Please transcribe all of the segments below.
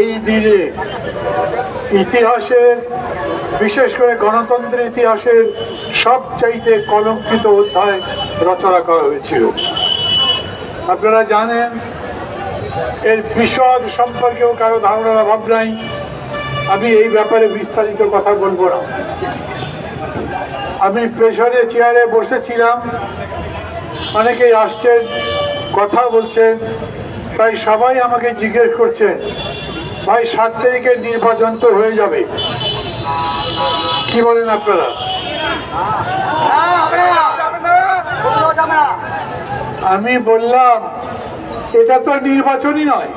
এই দিনে ইতিহাসের বিশেষ করে গণতন্ত্রের ইতিহাসের সবচাইতে কলঙ্কিত অধ্যায় রচনা করা হয়েছিল। আপনারা জানেন, এর বিশদ সম্পর্কেও কারও ধারণা অভাব নাই। আমি এই ব্যাপারে বিস্তারিত কথা বলব না। আমি পেছনে চেয়ারে বসেছিলাম। অনেকেই আসছেন, কথা বলছেন। তাই সবাই আমাকে জিজ্ঞেস করছেন ভাই, সাত তারিখের নির্বাচন তো হয়ে যাবে। কি বলেন আপনারা? আমি বললাম, এটা তো নির্বাচনই নয়।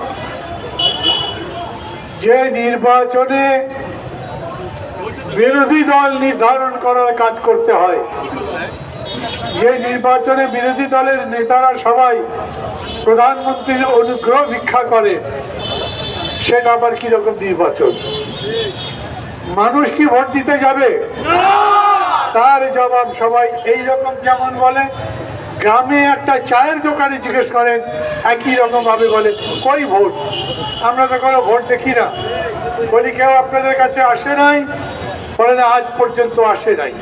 যে নির্বাচনে বিরোধী দল নির্ধারণ করার কাজ করতে হয়, যে নির্বাচনে বিরোধী দলের নেতারা সবাই প্রধানমন্ত্রীর অনুগ্রহ ভিক্ষা করে সেটা আবার কীরকম নির্বাচন? মানুষ কি ভোট দিতে যাবে? তার জবাব সবাই এই রকম যেমন বলে, গ্রামে একটা চায়ের দোকানে জিজ্ঞেস করেন, একই রকম ভাবে বলে, কই ভোট? আমরা তো কোনো ভোট দেখি না। বলি, কেউ আপনাদের কাছে আসে নাই? বলে, না, আজ পর্যন্ত আসে নাই।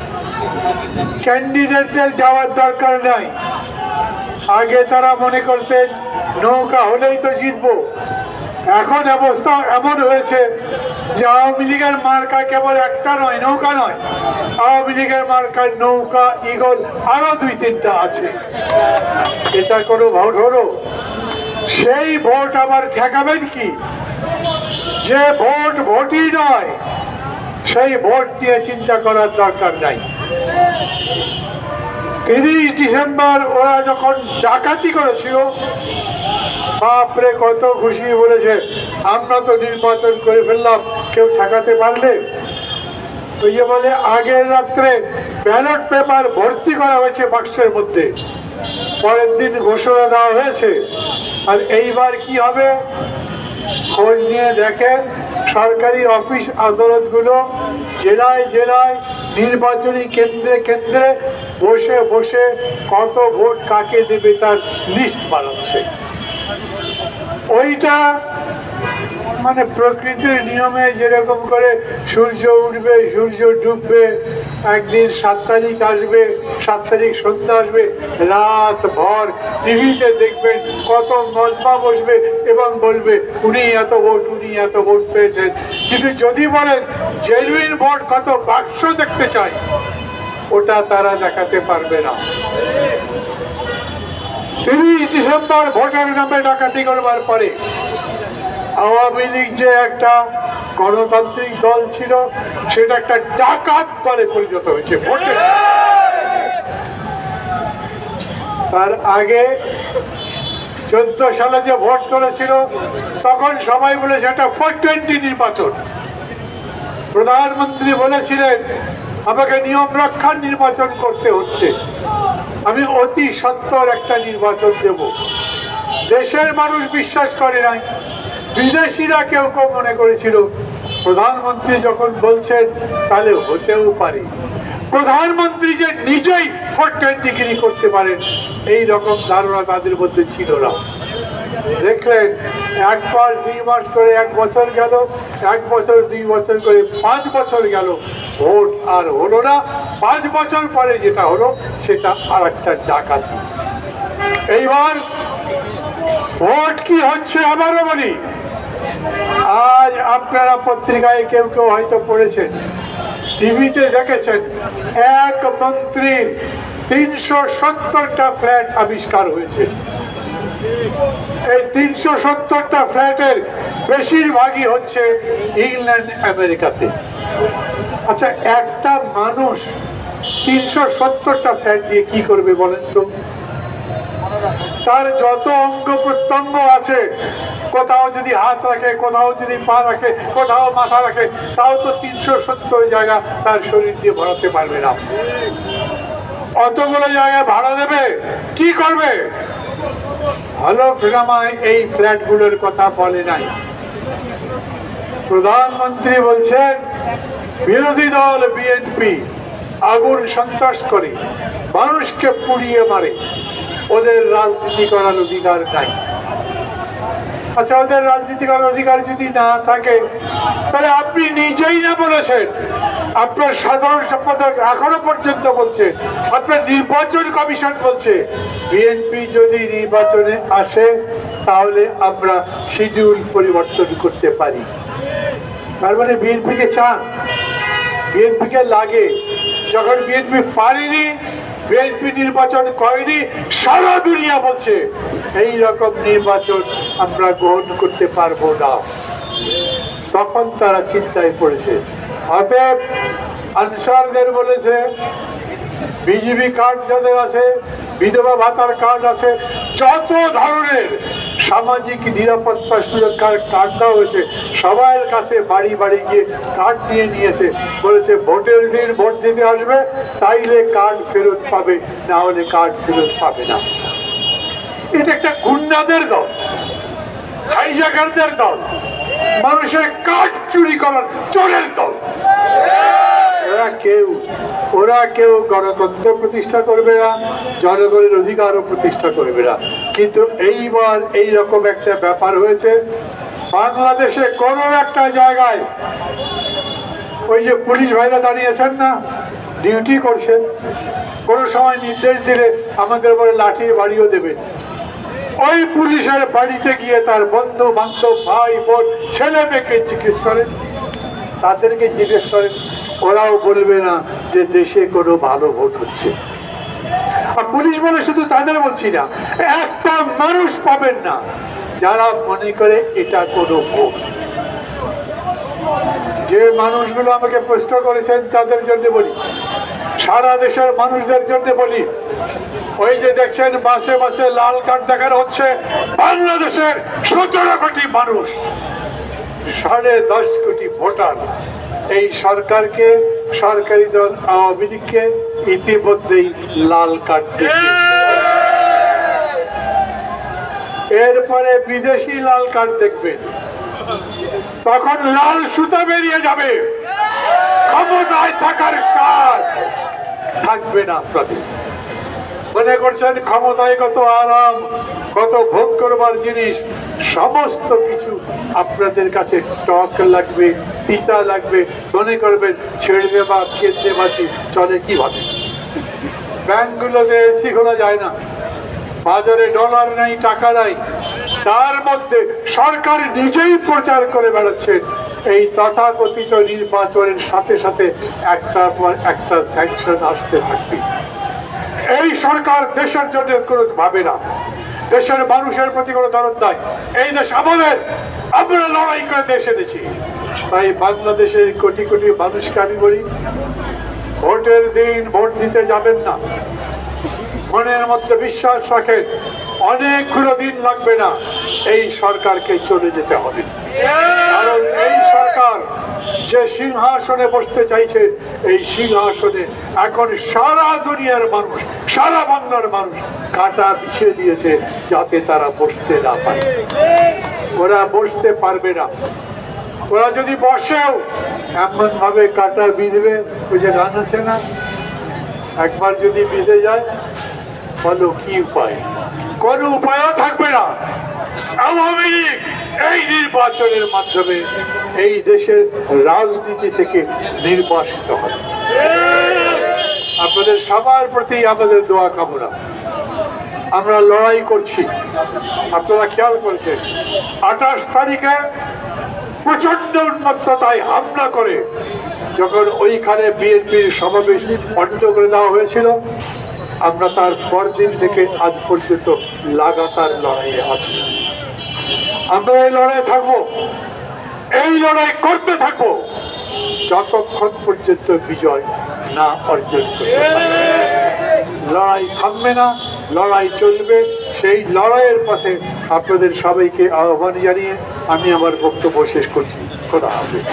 ক্যান্ডিডেটদের যাওয়ার দরকার নাই। আগে তারা মনে করতেন, নৌকা হলেই তো জিতবো। এখন অবস্থা এমন হয়েছে যে আওয়ামী লীগের মার্কা কেবল একটা নয়, নৌকা নয়। আওয়ামী লীগের মার্কার নৌকা ইগল আরও দুই, তিনটা আছে। এটা কোনো ভোট হলো? সেই ভোট আবার ঠেকাবেন কি? যে ভোট ভোটই নয়, সেই ভোট নিয়ে চিন্তা করার দরকার নাই। তিরিশ ডিসেম্বর ওরা যখন ডাকাতি করেছিল বাপরে, কত খুশি বলেছে। আমরা তো নির্বাচন করে ফেললাম, কেউ ঠেকাতে পারলে? ওই যে বলে, আগের রাত্রে ব্যালট পেপার ভর্তি করা হয়েছে বাক্সের মধ্যে। পরের দিন ঘোষণা দেওয়া হয়েছে। আর এইবার কি হবে? খোঁজ নিয়ে দেখেন, সরকারি অফিস আদালতগুলো জেলায় জেলায় নির্বাচনী কেন্দ্রে কেন্দ্রে বসে বসে কত ভোট কাকে দেবে তার লিস্ট বানাচ্ছে। ওইটা মানে প্রকৃতির নিয়মে যেরকম করে সূর্য উঠবে, সূর্য ডুববে, একদিন সাত তারিখ আসবে, সাত তারিখ সন্ধ্যা আসবে, রাত ভর টিভিতে দেখবেন কত মজমা বসবে এবং বলবে, উনি এত ভোট, উনি এত ভোট পেয়েছেন। কিন্তু যদি বলেন, জেনুইন ভোট কত বাক্স দেখতে চাই? ওটা তারা দেখাতে পারবে না। তিরিশ ডিসেম্বর ভোটার নামে ডাকাতি করবার পরে আওয়ামী লীগ যে একটা গণতান্ত্রিক দল ছিল, সেটা একটা ডাকাত দলে পরিণত হয়েছে ভোটে। তার আগে চোদ্দ সালে যে ভোট করেছিল, তখন সবাই বলেছে সেটা ফোর টোয়েন্টি নির্বাচন। প্রধানমন্ত্রী বলেছিলেন আমাকে নিয়ম রক্ষার নির্বাচন করতে হচ্ছে। আমি অতি সত্তর একটা নির্বাচন দেব। দেশের মানুষ বিশ্বাস করে নাই। বিদেশিরা কেউ কেউ মনে করেছিল, প্রধানমন্ত্রী যখন বলছেন, তাহলে হতেও পারে। প্রধানমন্ত্রী যে নিজেই ফোর ডিগ্রি করতে পারেন এই রকম ধারণা তাদের মধ্যে ছিল না। দেখলেন, এক মাস দুই মাস করে এক বছর গেল, এক বছর দুই বছর করে পাঁচ বছর গেল, ভোট আর হলো না। পাঁচ বছর পরে যেটা হলো, সেটা আর একটা ডাকাতি। এইবার ভোট কি হচ্ছে আবারও বলি। আজ আপনারা পত্রিকায় কেউ কেউ হয়তো পড়েছেন, টিভিতে দেখেছেন, এক মন্ত্রীর তিনশো সত্তরটা ফ্ল্যাট আবিষ্কার হয়েছে। এই তিনশো সত্তরটা ফ্ল্যাটের বেশিরভাগই হচ্ছে ইংল্যান্ড, আমেরিকাতে। আচ্ছা একটা মানুষ তিনশো সত্তরটা ফ্ল্যাট দিয়ে কি করবে বলেন তো? তার যত অঙ্গ প্রত্যঙ্গ আছে, কোথাও যদি হাত রাখে, কোথাও যদি পা রাখে, কোথাও মাথা রাখে, তাও তো তিনশো সত্তর জায়গা তার শরীর দিয়ে ভরাতে পারবে না। অতগুলো জায়গায় ভাড়া দেবে, কি করবে? ভালো ফিরামায় এই ফ্ল্যাটগুলোর কথা বলে নাই। প্রধানমন্ত্রী বলছেন, বিরোধী দল বিএনপি আগুন সন্ত্রাস করে, মানুষকে পুড়িয়ে মারে। ওদের রাজনীতি করার অধিকার নাই। আচ্ছা ওদের রাজনীতি করার অধিকার যদি না থাকে, তাহলে আপনি নিজেই না বলেছেন। আপনার সাধারণ সম্পাদক এখনও পর্যন্ত বলছে, আপনার নির্বাচন কমিশন বলছে বিএনপি যদি নির্বাচনে আসে, তাহলে আমরা শিডিউল পরিবর্তন করতে পারি। তার মানে বিএনপিকে চান। বিএনপিকে লাগে। যখন বিএনপি পারেনি বিএনপি নির্বাচন করেনি সারা দুনিয়া বলছে এই রকম নির্বাচন আমরা গ্রহণ করতে পারব না। তখন তারা চিন্তায় পড়েছে। অতএব আনসারদের বলেছে বিজিবি কার্ড যাদের আছে, বিধবা ভাতার কার্ড আছে, যত ধরনের সামাজিক নিরাপত্তা সুরক্ষার কার্ড দেওয়া হয়েছে, সবার কাছে বাড়ি বাড়ি গিয়ে কার্ড নিয়ে নিয়েছে। বলেছে, ভোটের দিন ভোট দিতে আসবে, তাইলে কার্ড ফেরত পাবে না হলে কার্ড ফেরত পাবে না। এটা একটা গুন্ডাদের দল হাইজাকারদের দল, মানুষের কাঠ চুরি করার চোরের দল। ওরা কেউ ওরা কেউ গণতন্ত্র প্রতিষ্ঠা করবে না, জনগণের অধিকারও প্রতিষ্ঠা করবে না। কিন্তু এইবার এই রকম একটা ব্যাপার হয়েছে, বাংলাদেশে কোনো একটা জায়গায় ওই যে পুলিশ ভাইরা দাঁড়িয়েছেন না, ডিউটি করছেন কোনো সময় নির্দেশ দিলে আমাদের বলে লাঠি বাড়িও দেবেন ওই পুলিশের বাড়িতে গিয়ে তার বন্ধু, বান্ধব, ভাই, বোন, ছেলে মেয়েকে জিজ্ঞেস করেন তাদেরকে জিজ্ঞেস করেন ওরাও বলবে না যে দেশে কোনো ভালো ভোট হচ্ছে। আর পুলিশ বলে শুধু তাদের বলছি না, একটা মানুষ পাবেন না যারা মনে করে এটা কোনো ভোট। যে মানুষগুলো আমাকে প্রশ্ন করেছেন তাদের জন্য বলি, সারা দেশের মানুষদের জন্য বলি, ওই যে দেখছেন মাসে মাসে লাল কার্ড দেখানো হচ্ছে, বাংলাদেশের সতেরো কোটি মানুষ, সাড়ে দশ কোটি ভোটার। এই সরকারকে, সরকারি দল আওয়ামী লীগকে ইতিমধ্যেই লাল কার্ড এরপরে বিদেশি লাল কার্ড দেখবে। তখন লাল সুতা বেরিয়ে যাবে। ক্ষমতায় থাকার সার থাকবে না আপনাদের মনে করছেন ক্ষমতায় কত আরাম, কত ভোগ করবার জিনিস, সমস্ত কিছু আপনাদের কাছে টক লাগবে, তিতা লাগবে। মনে করবেন, ছেড়ে দেবা খেতে বাঁচি চলে কীভাবে? ব্যাংকগুলোতে এসি খোলা যায় না, বাজারে ডলার নাই, টাকা নাই, তার মধ্যে সরকার নিজেই প্রচার করে বেড়াচ্ছেন এই তথাকথিত নির্বাচনের সাথে সাথে একটার পর একটা স্যাংশন আসতে থাকবে। এই সরকার দেশের জন্য কোনো ভাবে না। দেশের মানুষের প্রতি কোনো দরদ নাই। এই দেশ আমাদের আমরা লড়াই করে দেশ এনেছি। তাই বাংলাদেশের কোটি কোটি মানুষকে আমি বলি, ভোটের দিন ভোট দিতে যাবেন না। মনের মধ্যে বিশ্বাস রাখেন, অনেকগুলো দিন লাগবে না। এই সরকারকে চলে যেতে হবে। কারণ এই সরকার যে সিংহাসনে বসতে চাইছে, এই সিংহাসনে এখন সারা দুনিয়ার মানুষ, সারা বাংলার মানুষ কাটা বিছিয়ে দিয়েছে যাতে তারা বসতে না পারে। ওরা বসতে পারবে না। ওরা যদি বসেও এমন ভাবে কাটা বিঁধবে, ওই যে গান আছে না? একবার যদি বিঁধে যায়, বলো কি উপায়? কোন উপায়ও থাকবে না। আওয়ামী লীগ এই নির্বাচনের মাধ্যমে এই দেশের রাজনীতি থেকে নির্বাসিত হয়। আপনাদের সবার প্রতি আমাদের দোয়া কামনা। আমরা লড়াই করছি। আপনারা খেয়াল করছেন, আঠাশ তারিখে প্রচণ্ড উন্মত্ততায় হামলা করে যখন ওইখানে বিএনপির সমাবেশ বন্ধ করে দেওয়া হয়েছিল, আমরা তার পরদিন থেকে আজ পর্যন্ত লাগাতার লড়াইয়ে আছি। আমরা এই লড়াই থাকব। এই লড়াই করতে থাকব। যতক্ষণ পর্যন্ত বিজয় না অর্জন করতে লড়াই থামবে না, লড়াই চলবে। সেই লড়াইয়ের পথে আপনাদের সবাইকে আহ্বান জানিয়ে আমি আমার বক্তব্য শেষ করছি। খোদা হাফেজ।